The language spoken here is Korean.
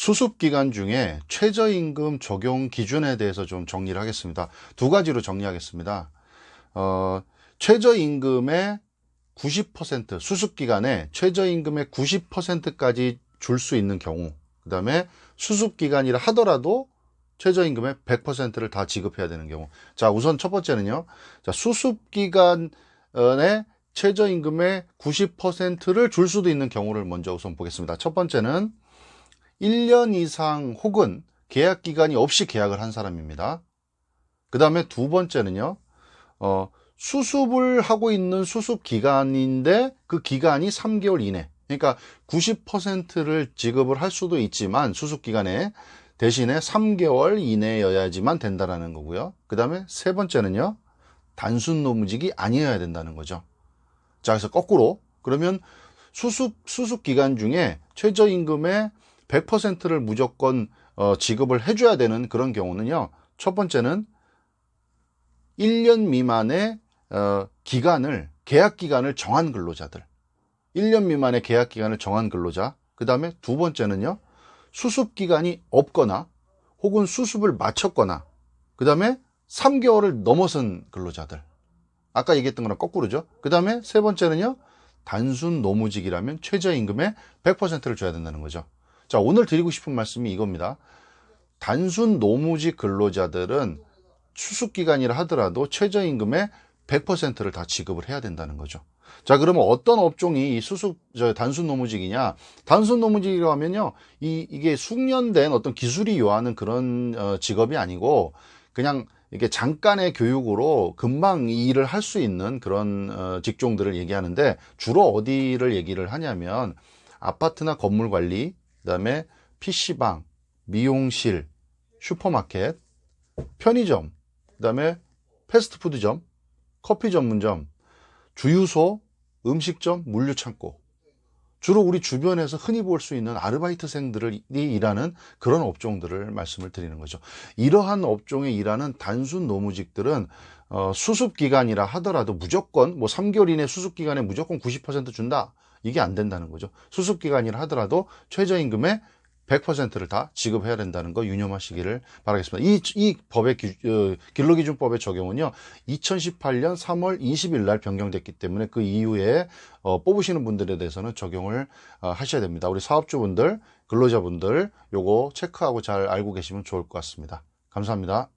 수습 기간 중에 최저임금 적용 기준에 대해서 좀 정리를 하겠습니다. 두 가지로 정리하겠습니다. 어, 최저임금의 90% 수습 기간에 최저임금의 90%까지 줄 수 있는 경우 그 다음에 수습 기간이라 하더라도 최저임금의 100%를 다 지급해야 되는 경우 자 우선 첫 번째는요 자 수습 기간에 최저임금의 90%를 줄 수도 있는 경우를 먼저 우선 보겠습니다 첫 번째는 1년 이상 혹은 계약 기간이 없이 계약을 한 사람입니다 그 다음에 두 번째는요 어, 수습을 하고 있는 수습 기간인데 그 기간이 3개월 이내. 그러니까 90%를 지급을 할 수도 있지만 수습 기간에 대신에 3개월 이내여야지만 된다라는 거고요. 그 다음에 세 번째는요. 단순 노무직이 아니어야 된다는 거죠. 자, 그래서 거꾸로 그러면 수습 수습 기간 중에 최저임금의 100%를 무조건 어, 지급을 해줘야 되는 그런 경우는요. 첫 번째는 1년 미만의 어, 기간을 계약 기간을 정한 근로자들. 1년 미만의 계약 기간을 정한 근로자. 그 다음에 두 번째는요 수습 기간이 없거나 혹은 수습을 마쳤거나 그 다음에 3개월을 넘어선 근로자들. 아까 얘기했던 거랑 거꾸로죠. 그 다음에 세 번째는요 단순 노무직이라면 최저임금의 100%를 줘야 된다는 거죠 자 오늘 드리고 싶은 말씀이 이겁니다 단순 노무직 근로자들은 수습 기간이라 하더라도 최저임금의 100%를 다 지급을 해야 된다는 거죠. 자, 그러면 어떤 업종이 이 수습, 저 단순 노무직이냐? 단순 노무직이라고 하면요. 이, 이게 숙련된 어떤 기술이 요하는 그런 어, 직업이 아니고 그냥 이게 잠깐의 교육으로 금방 이 일을 할 수 있는 그런 어, 직종들을 얘기하는데 주로 어디를 얘기를 하냐면 아파트나 건물 관리, 그다음에 PC방, 미용실, 슈퍼마켓, 편의점, 그다음에 패스트푸드점, 커피 전문점, 주유소, 음식점, 물류창고. 주로 우리 주변에서 흔히 볼 수 있는 아르바이트생들이 일하는 그런 업종들을 말씀을 드리는 거죠. 이러한 업종에 일하는 단순 노무직들은 어, 수습 기간이라 하더라도 무조건 뭐 3개월 이내 수습 기간에 무조건 90% 준다. 이게 안 된다는 거죠. 수습 기간이라 하더라도 최저임금의 100%를 다 지급해야 된다는 거 유념하시기를 바라겠습니다. 이, 이 법의 기, 어, 근로기준법의 적용은요, 2018년 3월 20일 날 변경됐기 때문에 그 이후에 어, 뽑으시는 분들에 대해서는 적용을 어, 하셔야 됩니다. 우리 사업주분들, 근로자분들 요거 체크하고 잘 알고 계시면 좋을 것 같습니다. 감사합니다.